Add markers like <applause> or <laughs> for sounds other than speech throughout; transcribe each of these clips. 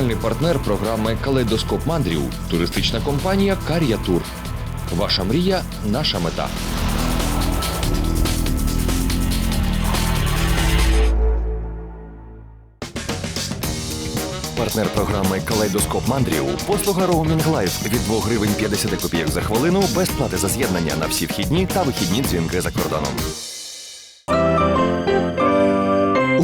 генеральний партнер програми Калейдоскоп мандрів, туристична компанія Кар'я Тур. Ваша мрія, наша мета. Партнер програми Калейдоскоп мандрів послуга Roaming Life від 2 гривень 50 копійок за хвилину без плати за з'єднання на всі вхідні та вихідні дзвінки за кордоном.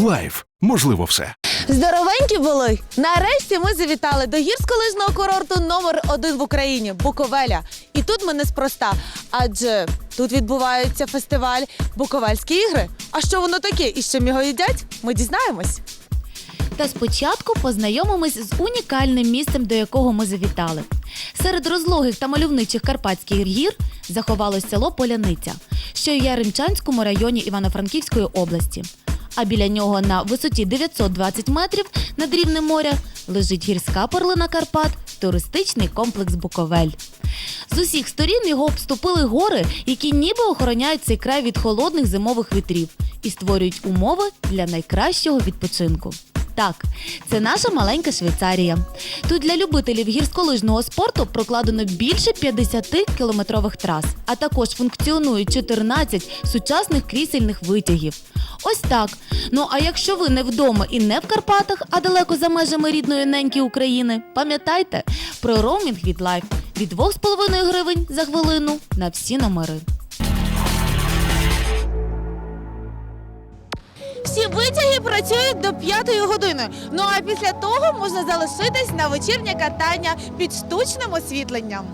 Лайф можливо все. Здоровенькі були! Нарешті ми завітали до гірськолижного курорту номер один в Україні Буковеля. І тут ми неспроста, адже тут відбувається фестиваль Буковельські ігри. А що воно таке і з чим його їдять? Ми дізнаємось. Та спочатку познайомимось з унікальним місцем, до якого ми завітали. Серед розлогих та мальовничих карпатських гір заховалось село Поляниця, що є в Яремчанському районі Івано-Франківської області. А біля нього на висоті 920 метрів над рівнем моря лежить гірська перлина Карпат, туристичний комплекс Буковель. З усіх сторін його обступили гори, які ніби охороняють цей край від холодних зимових вітрів і створюють умови для найкращого відпочинку. Так, це наша маленька Швейцарія. Тут для любителів гірськолижного спорту прокладено більше 50 кілометрових трас, а також функціонують 14 сучасних крісельних витягів. Ось так. Ну а якщо ви не вдома і не в Карпатах, а далеко за межами рідної неньки України, пам'ятайте про роумінг від Life від 2,5 гривень за хвилину на всі номери. Всі витяги працюють до п'ятої години. Ну а після того можна залишитись на вечірнє катання під штучним освітленням.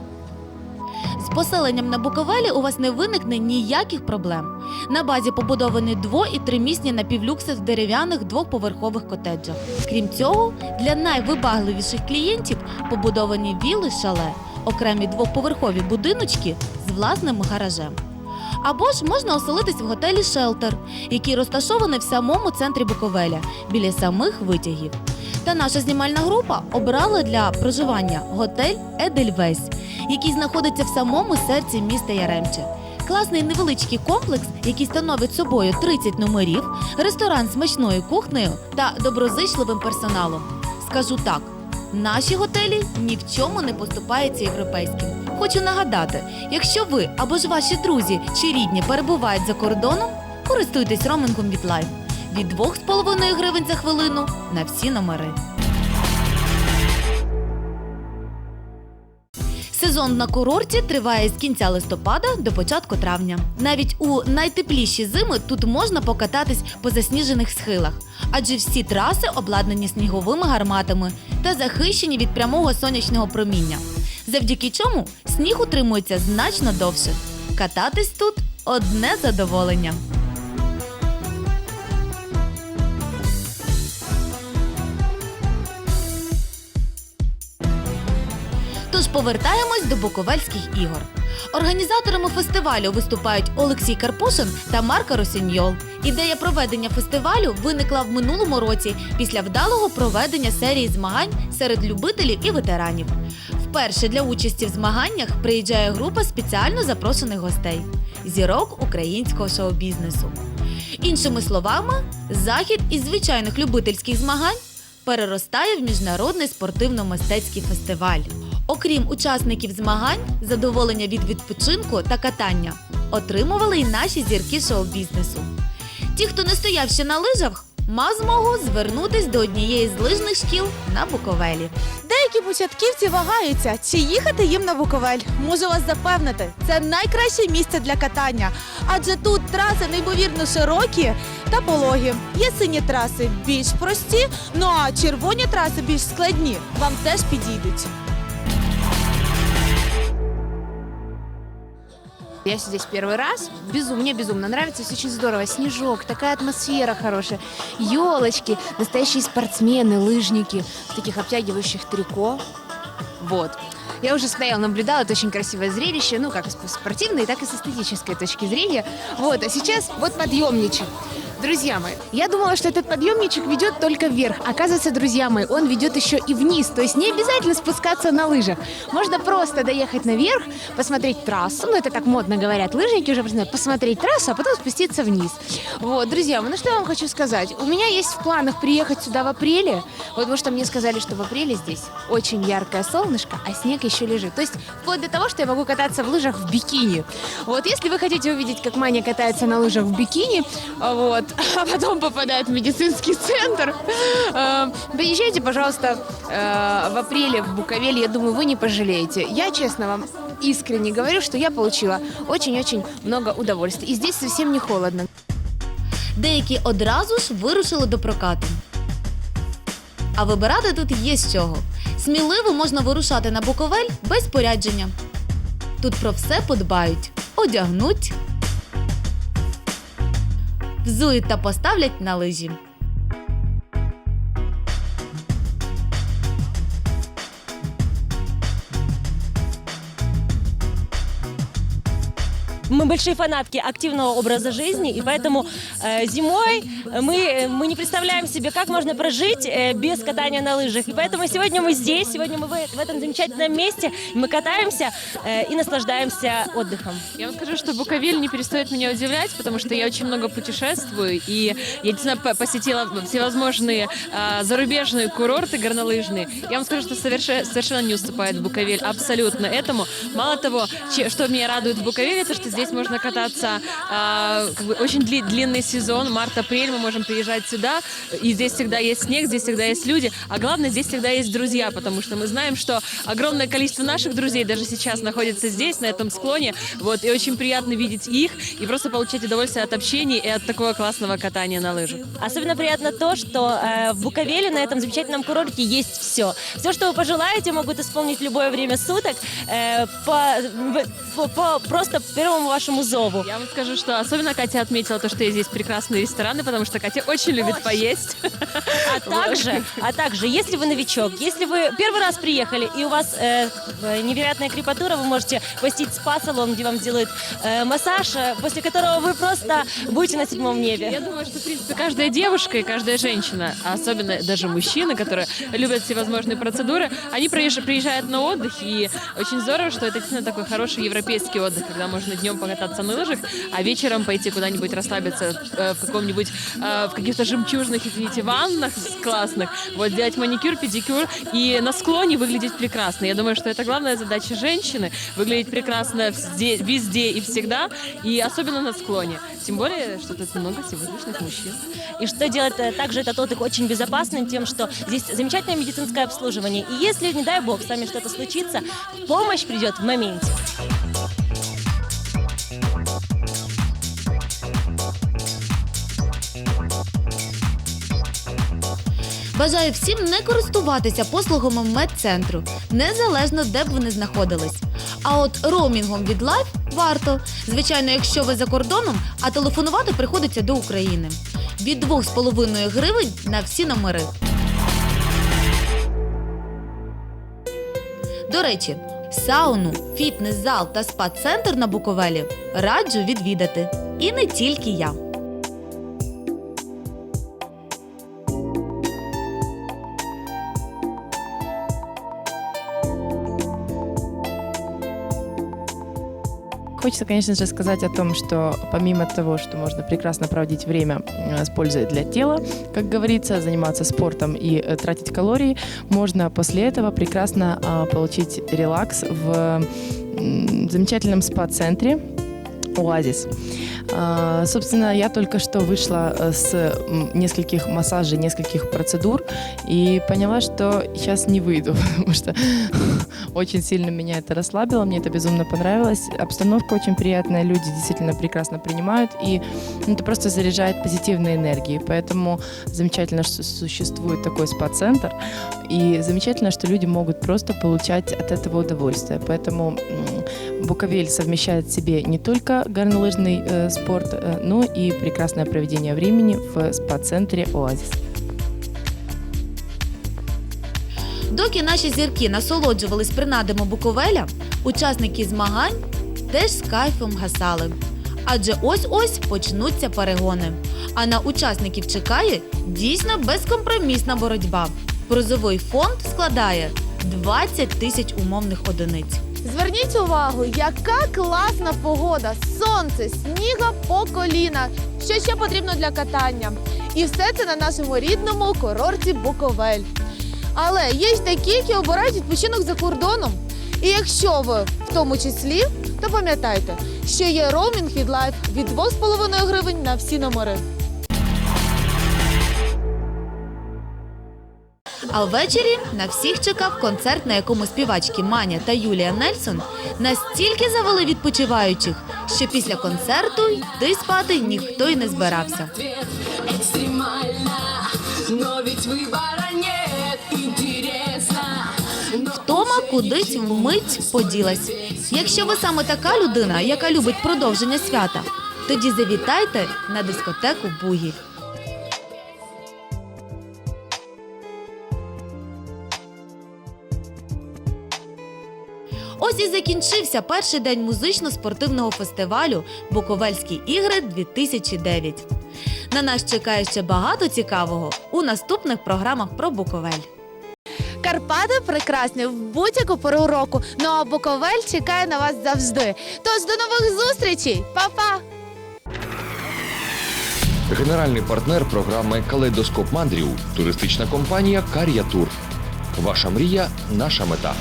З поселенням на Буковелі у вас не виникне ніяких проблем. На базі побудовані дво- і тримісні напівлюкси в дерев'яних двохповерхових котеджах. Крім цього, для найвибагливіших клієнтів побудовані віли шале, окремі двохповерхові будиночки з власним гаражем. Або ж можна оселитись в готелі Шелтер, який розташований в самому центрі Буковеля, біля самих витягів. Та наша знімальна група обрала для проживання готель Едельвейс, який знаходиться в самому серці міста Яремче. Класний невеличкий комплекс, який становить собою 30 номерів, ресторан з смачною кухнею та доброзичливим персоналом. Скажу так, наші готелі ні в чому не поступаються європейським. Хочу нагадати, якщо ви або ж ваші друзі чи рідні перебувають за кордоном, користуйтесь роумінгом від Life від 2,5 гривень за хвилину на всі номери. Сезон на курорті триває з кінця листопада до початку травня. Навіть у найтепліші зими тут можна покататись по засніжених схилах, адже всі траси обладнані сніговими гарматами та захищені від прямого сонячного проміння. Завдяки чому сніг утримується значно довше. Кататись тут одне задоволення. Тож повертаємось до Буковельських ігор. Організаторами фестивалю виступають Олексій Карпушин та Марка Росіньол. Ідея проведення фестивалю виникла в минулому році після вдалого проведення серії змагань серед любителів і ветеранів. Вперше для участі в змаганнях приїжджає група спеціально запрошених гостей зірок українського шоу-бізнесу. Іншими словами, захід із звичайних любительських змагань переростає в міжнародний спортивно-мистецький фестиваль. Окрім учасників змагань, задоволення від відпочинку та катання отримували й наші зірки шоу-бізнесу. Ті, хто не стояв ще на лижах, мав змогу звернутись до однієї з лижних шкіл на Буковелі. Деякі початківці вагаються, чи їхати їм на Буковель. Можу вас запевнити, це найкраще місце для катання, адже тут траси неймовірно широкі та пологі. Є сині траси більш прості, ну а червоні траси більш складні. Вам теж підійдуть. Я здесь первый раз. Безумно, мне безумно нравится, все очень здорово. Снежок, такая атмосфера хорошая. Елочки, настоящие спортсмены, лыжники в таких обтягивающих трико. Вот. Я уже стояла, наблюдала, это очень красивое зрелище, ну, как с спортивной, так и с эстетической точки зрения. Вот, а сейчас вот подъемничек. Друзья мои, я думала, что этот подъемничек ведет только вверх. Оказывается, друзья мои, он ведет еще и вниз. То есть не обязательно спускаться на лыжах. Можно просто доехать наверх, посмотреть трассу. Ну, это так модно говорят. Лыжники уже. Посмотреть трассу, а потом спуститься вниз. Вот, друзья мои, ну что я вам хочу сказать. У меня есть в планах приехать сюда в апреле. Потому что мне сказали, что в апреле здесь очень яркое солнышко, а снег еще лежит. То есть вплоть до того, что я могу кататься в лыжах в бикини. Вот, если вы хотите увидеть, как Маня катается на лыжах в бикини, вот, а потом попадает в медицинский центр, э, приезжайте, пожалуйста, э, в апреле в Буковель. Я думаю, вы не пожалеете. Я, честно вам, искренне говорю, что я получила очень-очень много удовольствия. И здесь совсем не холодно. Деякі одразу ж вирушили до прокату. А вибирати тут є з чого. Сміливо можна вирушати на Буковель без порядження. Тут про все подбають, одягнуть, взують та поставлять на лижі. Мы большие фанатки активного образа жизни, и поэтому э, зимой мы, мы не представляем себе, как можно прожить э, без катания на лыжах. И поэтому сегодня мы здесь, сегодня мы в, в этом замечательном месте, мы катаемся э, и наслаждаемся отдыхом. Я вам скажу, что Буковель не перестает меня удивлять, потому что я очень много путешествую, и я действительно по- посетила всевозможные а, зарубежные курорты горнолыжные. Я вам скажу, что соверше- совершенно не уступает Буковель абсолютно этому. Мало того, че- что меня радует в Буковеле, это что здесь можно кататься. А, как бы очень дли- длинный сезон, март-апрель, мы можем приезжать сюда, и здесь всегда есть снег, здесь всегда есть люди, а главное, здесь всегда есть друзья, потому что мы знаем, что огромное количество наших друзей даже сейчас находится здесь, на этом склоне, вот, и очень приятно видеть их и просто получать удовольствие от общения и от такого классного катания на лыжах. Особенно приятно то, что э, в Буковеле на этом замечательном курорте есть все. Все, что вы пожелаете, могут исполнить в любое время суток. Э, по, по- по- просто первому вашему зову. Я вам скажу, что особенно Катя отметила то, что есть здесь прекрасные рестораны, потому что Катя очень любит поесть. А <laughs> также, а также, если вы новичок, если вы первый раз приехали и у вас э, э, невероятная крепатура, вы можете посетить спа-салон, где вам сделают э, массаж, э, после которого вы просто будете на седьмом небе. Я думаю, что, в принципе, каждая девушка и каждая женщина, а особенно даже мужчины, которые любят всевозможные процедуры, они приезж- приезжают на отдых, и очень здорово, что это действительно такой хороший европейский отдых, когда можно днем покататься на лыжах, а вечером пойти куда-нибудь расслабиться э, в каком-нибудь, э, в каких-то жемчужных, извините, ваннах классных, вот сделать маникюр, педикюр и на склоне выглядеть прекрасно. Я думаю, что это главная задача женщины, выглядеть прекрасно везде, везде и всегда, и особенно на склоне. Тем более, что тут много симпатичных мужчин. И что делает э, также этот отдых очень безопасным тем, что здесь замечательное медицинское обслуживание. И если, не дай бог, с вами что-то случится, помощь придет в моменте. Бажаю всім не користуватися послугами медцентру, незалежно де б вони знаходились. А от роумінгом від Life варто, звичайно, якщо ви за кордоном, а телефонувати приходиться до України. Від 2,5 гривень на всі номери. До речі, сауну, фітнес-зал та спа-центр на Буковелі раджу відвідати. І не тільки я. Хочется, конечно же, сказать о том, что помимо того, что можно прекрасно проводить время с пользой для тела, как говорится, заниматься спортом и э, тратить калории, можно после этого прекрасно а, получить релакс в замечательном спа-центре Оазис. А, Собственно, я только что вышла э, с нескольких массажей, нескольких процедур и поняла, что сейчас не выйду, <laughs> потому что очень сильно меня это расслабило, мне это безумно понравилось. Обстановка очень приятная, люди действительно прекрасно принимают, и ну, это просто заряжает позитивной энергией. Поэтому замечательно, что существует такой спа-центр, и замечательно, что люди могут просто получать от этого удовольствие. Поэтому Буковель совмещает в себе не только горнолыжный э, спорт, э, но и прекрасное проведение времени в спа-центре «Оазис». Доки наші зірки насолоджувались принадами Буковеля, учасники змагань теж з кайфом гасали. Адже ось-ось почнуться перегони. А на учасників чекає дійсно безкомпромісна боротьба. Призовий фонд складає 20 тисяч умовних одиниць. Зверніть увагу, яка класна погода! Сонце, сніга по коліна. Що ще потрібно для катання? І все це на нашому рідному курорті Буковель. Але є ж такі, які обирають відпочинок за кордоном. І якщо ви в тому числі, то пам'ятайте, що є роумінг від лайф від 2,5 гривень на всі номери. А ввечері на всіх чекав концерт, на якому співачки Маня та Юлія Нельсон настільки завели відпочиваючих, що після концерту йти спати ніхто й не збирався. экстремально, но ведь выбора кудись вмить поділась. Якщо ви саме така людина, яка любить продовження свята, тоді завітайте на дискотеку Бугі. Ось і закінчився перший день музично-спортивного фестивалю Буковельські ігри 2009. На нас чекає ще багато цікавого у наступних програмах про Буковель. Карпати прекрасні в будь-яку пору року. Ну а Буковель чекає на вас завжди. Тож до нових зустрічей! Па-па! Генеральний партнер програми Калейдоскоп мандрів туристична компанія Кар'я Тур. Ваша мрія, наша мета.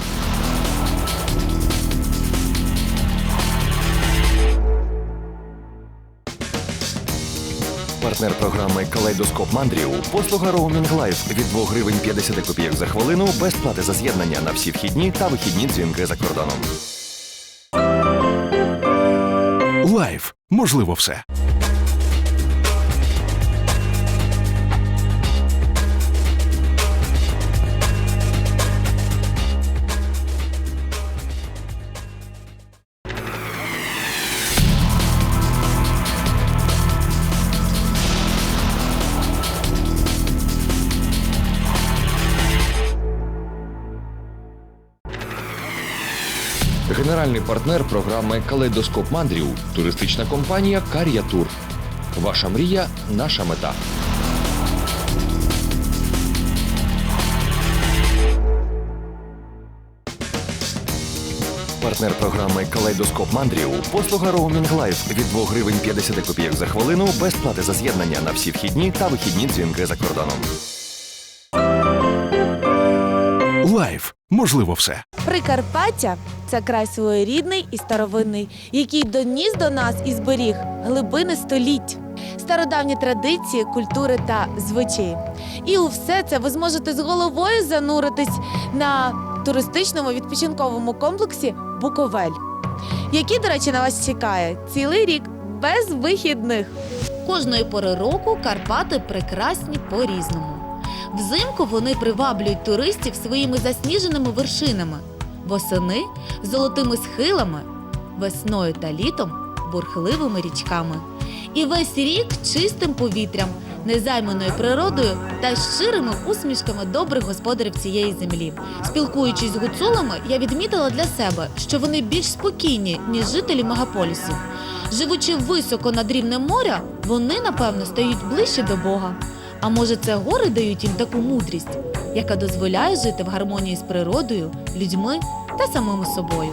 Партнер програми Калейдоскоп мандрів послуга Роумінг Лайф від 2 гривень 50 копійок за хвилину без плати за з'єднання на всі вхідні та вихідні дзвінки за кордоном. Лайф. Можливо, все. Генеральний партнер програми Калейдоскоп мандрів туристична компанія Кар'я Тур. Ваша мрія, наша мета. Партнер програми Калейдоскоп мандрів послуга Роумінг Лайф від 2 гривень 50 копійок за хвилину без плати за з'єднання на всі вхідні та вихідні дзвінки за кордоном. Лайф. Можливо, все. Прикарпаття це край своєрідний і старовинний, який доніс до нас і зберіг глибини століть, стародавні традиції, культури та звичаї. І у все це ви зможете з головою зануритись на туристичному відпочинковому комплексі Буковель, який, до речі, на вас чекає цілий рік без вихідних. Кожної пори року Карпати прекрасні по-різному. Взимку вони приваблюють туристів своїми засніженими вершинами, восени золотими схилами, весною та літом бурхливими річками. І весь рік чистим повітрям, незайманою природою та щирими усмішками добрих господарів цієї землі. Спілкуючись з гуцулами, я відмітила для себе, що вони більш спокійні, ніж жителі мегаполісів. Живучи високо над рівнем моря, вони, напевно, стають ближче до Бога. А може, це гори дають їм таку мудрість, яка дозволяє жити в гармонії з природою, людьми та самими собою.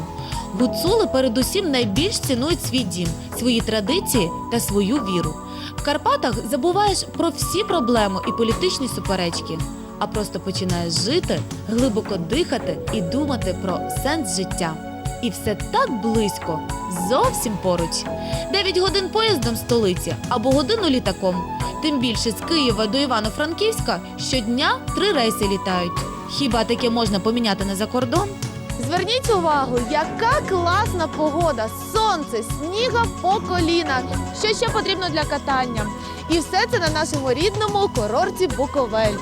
Гуцули передусім найбільш цінують свій дім, свої традиції та свою віру. В Карпатах забуваєш про всі проблеми і політичні суперечки, а просто починаєш жити, глибоко дихати і думати про сенс життя. І все так близько, зовсім поруч. 9 годин поїздом столиці або годину літаком. Тим більше з Києва до Івано-Франківська щодня три рейси літають. Хіба таке можна поміняти на закордон? Зверніть увагу, яка класна погода! Сонце, сніга по коліна. Що ще потрібно для катання? І все це на нашому рідному курорті Буковель.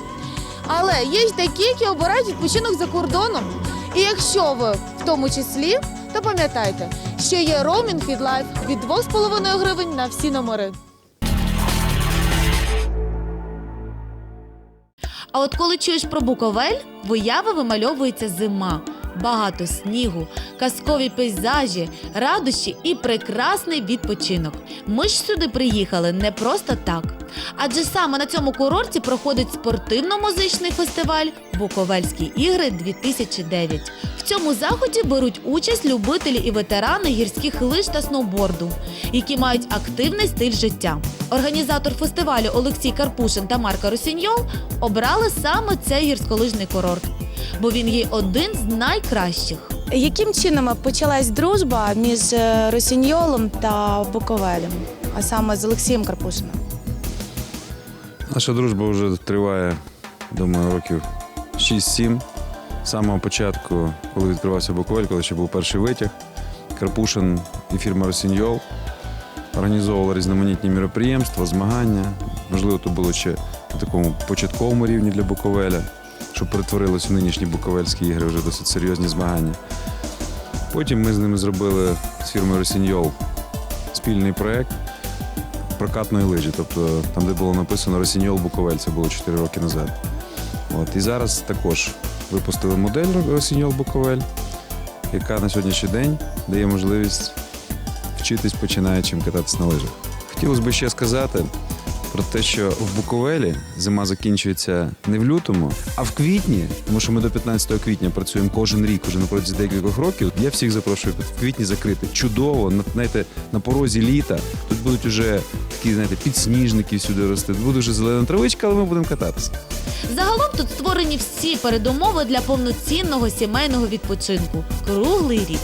Але є ж такі, які обирають відпочинок за кордоном. І якщо ви тому числі, то пам'ятайте, що є роумінг від лайф від 2,5 гривень на всі номери. А от коли чуєш про Буковель, в уяви вимальовується зима, багато снігу, казкові пейзажі, радощі і прекрасний відпочинок. Ми ж сюди приїхали не просто так. Адже саме на цьому курорті проходить спортивно-музичний фестиваль Буковельські ігри 2009. В цьому заході беруть участь любителі і ветерани гірських лиж та сноуборду, які мають активний стиль життя. Організатор фестивалю Олексій Карпушин та Марка Росіньол обрали саме цей гірськолижний курорт, бо він є один з найкращих. Яким чином почалась дружба між е, Росіньолом та Буковелем, а саме з Олексієм Карпушином? Наша дружба вже триває, думаю, років 6-7. З самого початку, коли відкривався Буковель, коли ще був перший витяг, Карпушин і фірма Росіньол організовували різноманітні міроприємства, змагання. Можливо, то було ще на такому початковому рівні для Буковеля, що перетворилось у нинішні Буковельські ігри, вже досить серйозні змагання. Потім ми з ними зробили з фірмою Росіньол спільний проєкт прокатної лижі, тобто там, де було написано Росіньол Буковель, це було 4 роки назад. От. І зараз також випустили модель Росіньол Буковель, яка на сьогоднішній день дає можливість вчитись починаючим кататися на лижах. Хотілося б ще сказати про те, що в Буковелі зима закінчується не в лютому, а в квітні, тому що ми до 15 квітня працюємо кожен рік, уже на протязі декількох років. Я всіх запрошую в квітні закрити. Чудово, на, знаєте, на порозі літа. Тут будуть уже такі, знаєте, підсніжники сюди рости. Буде вже зелена травичка, але ми будемо кататися. Загалом тут створені всі передумови для повноцінного сімейного відпочинку круглий рік.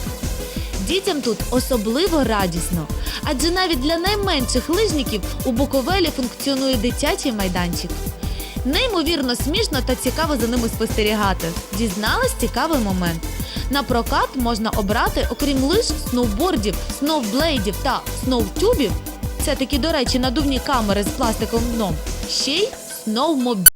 Дітям тут особливо радісно, адже навіть для найменших лижників у Буковелі функціонує дитячий майданчик. Неймовірно смішно та цікаво за ними спостерігати. Дізнались цікавий момент. На прокат можна обрати, окрім лиж, сноубордів, сноублейдів та сноутюбів, це такі, до речі, надувні камери з пластиковим дном, ще й сноумобіль.